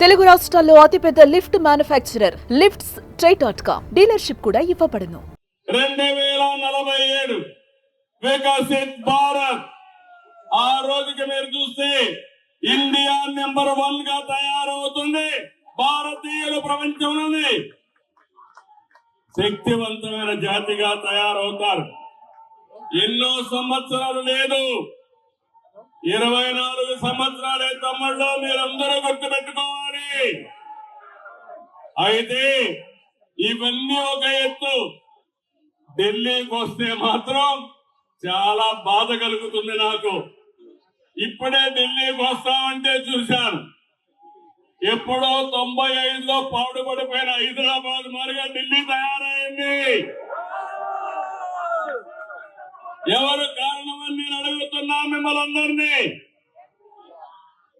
తెలుగు రాష్ట్రాల్లో అతిపెద్ద lift manufacturer lifts try dot com dealership కూడా ఇవ్వబడును. రెండు వేల నలభై ఏడు వికసిత్ భారత్. ఆ రోజుకి మీరు చూస్తే ఇండియా నెంబర్ వన్గా తయారవుతుంది. భారతీయులు ప్రపంచంలోనే శక్తివంతమైన జాతిగా తయారవుతారు. ఎన్నో సంవత్సరాలు లేదు. ఇరవై నాలుగు సంవత్సరాలు తమ్ముళ్ళు మీరందరూ గుర్తుపెట్టుకోవాలి. అయితే ఇవన్నీ ఒక ఎత్తు. ఢిల్లీకి వస్తే మాత్రం చాలా బాధ కలుగుతుంది నాకు. ఇప్పుడే ఢిల్లీకి వస్తామంటే చూశాను. ఎప్పుడో తొంభై ఐదులో పాడుపడిపోయిన హైదరాబాద్ మారిగా ఢిల్లీ తయారైంది. ఎవరు కారణమని నేను అడుగుతున్నా మిమ్మల్ని అందరినీ.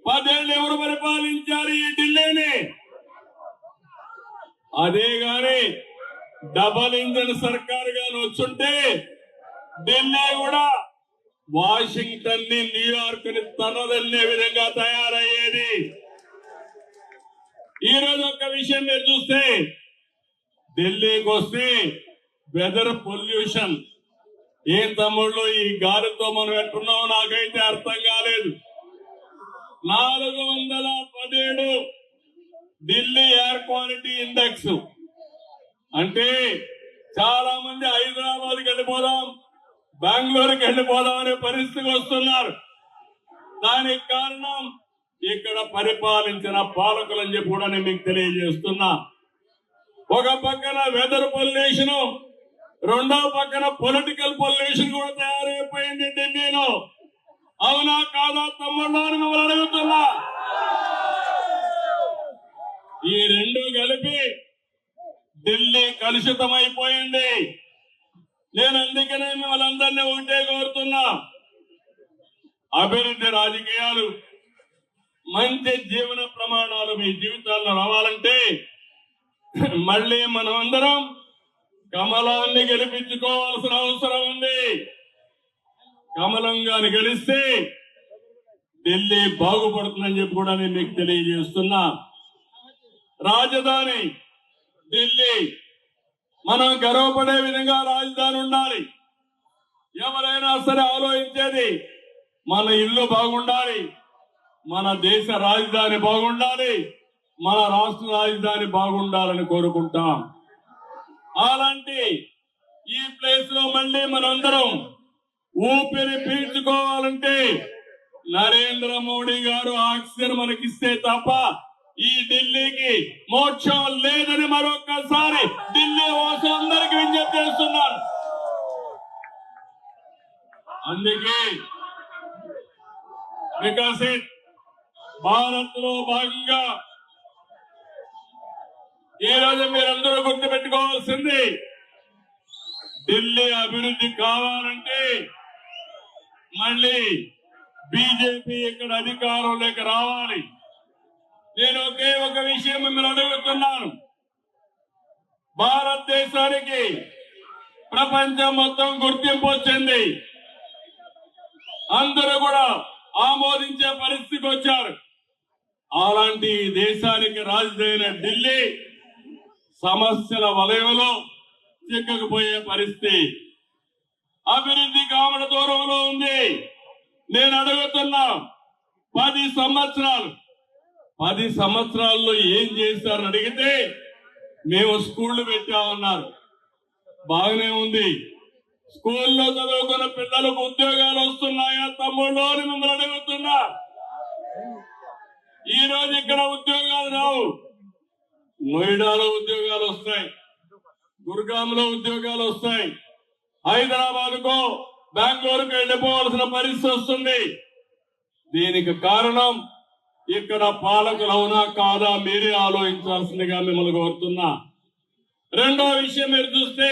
పదేళ్ళు ఎవరు పరిపాలించారు ఈ ఢిల్లీని అదే గాని డబల్ ఇంజన్ సర్కార్ గాని వచ్చుంటే ఢిల్లీ కూడా వాషింగ్టన్ని న్యూయార్క్ని తనదల్లే విధంగా తయారయ్యేది. ఈ రోజు ఒక విషయం మీరు చూస్తే ఢిల్లీకి వస్తే వెదర్ పొల్యూషన్. ఏం తమ్ముళ్ళు ఈ గాలితో మనం ఎట్టున్నామో నాకైతే అర్థం కాలేదు. నాలుగు వందల పదిహేడు ఢిల్లీ ఎయిర్ క్వాలిటీ ఇండెక్స్ అంటే చాలా మంది హైదరాబాద్కి వెళ్ళిపోదాం బెంగళూరుకి వెళ్ళిపోదాం అనే పరిస్థితికి వస్తున్నారు. దానికి కారణం ఇక్కడ పరిపాలించిన పాలకులని చెప్పి కూడా నేను మీకు తెలియజేస్తున్నా. ఒక పక్కన వెదర్ పొల్యూషన్ రెండో పక్కన పొలిటికల్ పొల్యూషన్ కూడా తయారైపోయింది ఢిల్లీలో. అవునా కాదా తమ్ముళ్ళు అని మిమ్మల్ని అడుగుతున్నా. ఈ రెండు కలిపి ఢిల్లీ కలుషితమైపోయింది. నేను అందుకనే మిమ్మల్ని అందరినీ ఒకటే కోరుతున్నా. అభివృద్ధి రాజకీయాలు మంచి జీవన ప్రమాణాలు మీ జీవితాల్లో రావాలంటే మళ్ళీ మనం అందరం కమలాన్ని గెలిపించుకోవాల్సిన అవసరం ఉంది. కమలం గెలిస్తే ఢిల్లీ బాగుపడుతుందని చెప్పి కూడా నేను మీకు తెలియజేస్తున్నా. రాజధాని ఢిల్లీ. మనం గర్వపడే విధంగా రాజధాని ఉండాలి. ఎవరైనా సరే ఆలోచించేది మన ఇల్లు బాగుండాలి మన దేశ రాజధాని బాగుండాలి మన రాష్ట్ర రాజధాని బాగుండాలని కోరుకుంటాం. అలాంటి ఈ ప్లేస్లో మళ్ళీ మనందరం ఊపిరి పీల్చుకోవాలంటే నరేంద్ర మోడీ గారు ఆక్సిజన్ మనకిస్తే తప్ప ఈ ఢిల్లీకి మోక్షం లేదని మరొకసారి ఢిల్లీ వాసం అందరికి విజ్ఞప్తి చేస్తున్నాను. అందుకే వికసిత్ భారత్లో భాగంగా ఈరోజు రోజు మీరందరూ గుర్తుపెట్టుకోవాల్సింది ఢిల్లీ అభివృద్ధి కావాలంటే మళ్ళీ బీజేపీ ఇక్కడ అధికారంలోకి రావాలి. నేను ఒకే ఒక విషయం మిమ్మల్ని అడుగుతున్నాను. భారతదేశానికి ప్రపంచం మొత్తం గుర్తింపు వచ్చింది. అందరూ కూడా ఆమోదించే పరిస్థితికి వచ్చారు. అలాంటి దేశానికి రాజధాని ఢిల్లీ సమస్యల వలయంలో చిక్కకపోయే పరిస్థితి అభివృద్ధి కావడ దూరంలో ఉంది. నేను అడుగుతున్నా పది సంవత్సరాలు పది సంవత్సరాల్లో ఏం చేశారని అడిగితే మేము స్కూళ్ళు పెట్టామన్నారు. బాగానే ఉంది. స్కూల్లో చదువుకున్న పిల్లలకు ఉద్యోగాలు వస్తున్నాయా తమ్ముళ్ళు అని మిమ్మల్ని అడుగుతున్నా. ఈ రోజు ఇక్కడ ఉద్యోగాలు రావు. నోయిడాలో ఉద్యోగాలు వస్తాయి. గురుగాంలో ఉద్యోగాలు వస్తాయి. హైదరాబాద్ కో బెంగళూరుకు వెళ్ళిపోవాల్సిన పరిస్థితి వస్తుంది. దీనికి కారణం ఇక్కడ పాలకులు అవునా కాదా మీరే ఆలోచించాల్సిందిగా మిమ్మల్ని కోరుతున్నా. రెండో విషయం మీరు చూస్తే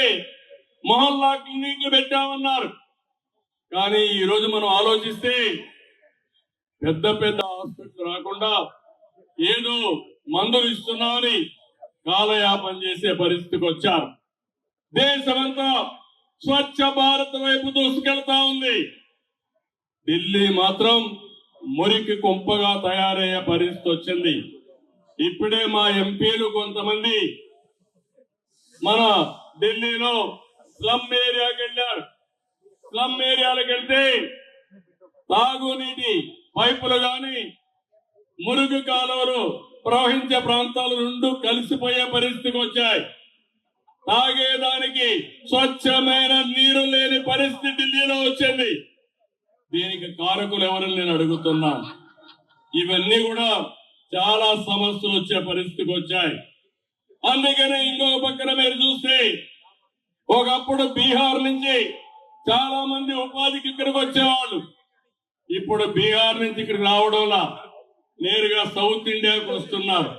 మొహల్లా క్లినిక్లు పెట్టామన్నారు. కానీ ఈ రోజు మనం ఆలోచిస్తే పెద్ద పెద్ద హాస్పిటల్ రాకుండా ఏదో మందులు ఇస్తున్నామని కాలయాపన చేసే పరిస్థితికి వచ్చారు. దేశమంతా స్వచ్ఛ భారత్ వైపు దూసుకెళ్తా ఉంది. ఢిల్లీ మాత్రం మురికి కుంపగా తయారయ్యే పరిస్థితి వచ్చింది. ఇప్పుడే మా ఎంపీలు కొంతమంది మన ఢిల్లీలో స్లమ్ ఏరియాకి వెళ్ళారు. స్లమ్ ఏరియాలకు వెళ్తే తాగునీటి పైపులు గాని మురుగు కాలువలు ప్రవహించే ప్రాంతాలు రెండు కలిసిపోయే పరిస్థితికి వచ్చాయి. తాగేదానికి స్వచ్ఛమైన నీరు లేని పరిస్థితి ఢిల్లీలో వచ్చింది. దీనికి కారకులు ఎవరు నేను అడుగుతున్నాను ఇవన్నీ కూడా చాలా సమస్యలు వచ్చే పరిస్థితికి వచ్చాయి. అందుకనే ఇంకో పక్కన మీరు చూస్తే ఒకప్పుడు బీహార్ నుంచి చాలా మంది ఉపాధికి ఇక్కడికి వచ్చేవాళ్ళు. ఇప్పుడు బీహార్ నుంచి ఇక్కడికి రావడంలా నేరుగా సౌత్ ఇండియాకు వస్తున్నారు.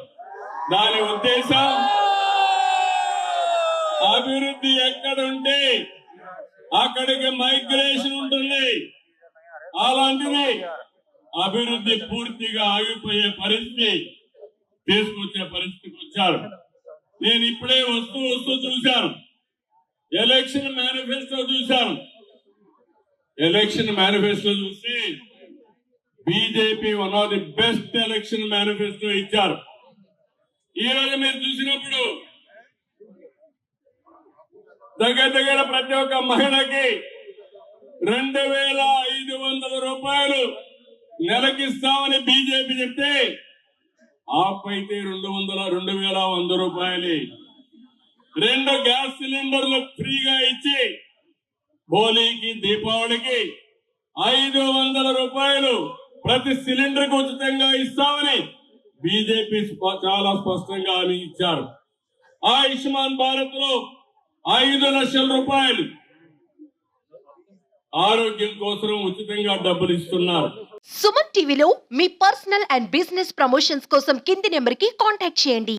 దాని ఉద్దేశం అభివృద్ధి ఎక్కడుంటే అక్కడికి మైగ్రేషన్ ఉంటుంది. అలాంటిది అభివృద్ధి పూర్తిగా ఆగిపోయే పరిస్థితి తీసుకొచ్చే పరిస్థితికి వచ్చారు. నేను ఇప్పుడే వస్తూ వస్తూ చూశాను. ఎలక్షన్ మేనిఫెస్టో చూశాను. ఎలక్షన్ మేనిఫెస్టో చూసి BJP one of the best election manifesto ఇచ్చారు. ఈ రోజు మీరు చూసినప్పుడు దగ్గర దగ్గర ప్రతి ఒక్క మహిళకి రెండు వేల ఐదు వందల రూపాయలు నెలకిస్తామని బీజేపీ చెప్తే ఆపైతే రెండు వందల రెండు వేల వంద రూపాయలు. రెండు గ్యాస్ సిలిండర్లు ఫ్రీగా ఇచ్చి హోలీకి దీపావళికి ఐదు వందల రూపాయలు ప్రతి సిలిండర్కు ఉచితంగా ఇస్తామని బీజేపీ చాలా స్పష్టంగా హామీ ఇచ్చారు. ఆయుష్మాన్ భారత్లో ఐదు లక్షల రూపాయలు. ఆరోగ్యం కోసం ఉచితంగా డబ్బులు ఇస్తున్నారు. సుమన్ టీవీలో మీ పర్సనల్ అండ్ బిజినెస్ ప్రమోషన్స్ కోసం కింది నెంబర్కి కాంటాక్ట్ చేయండి.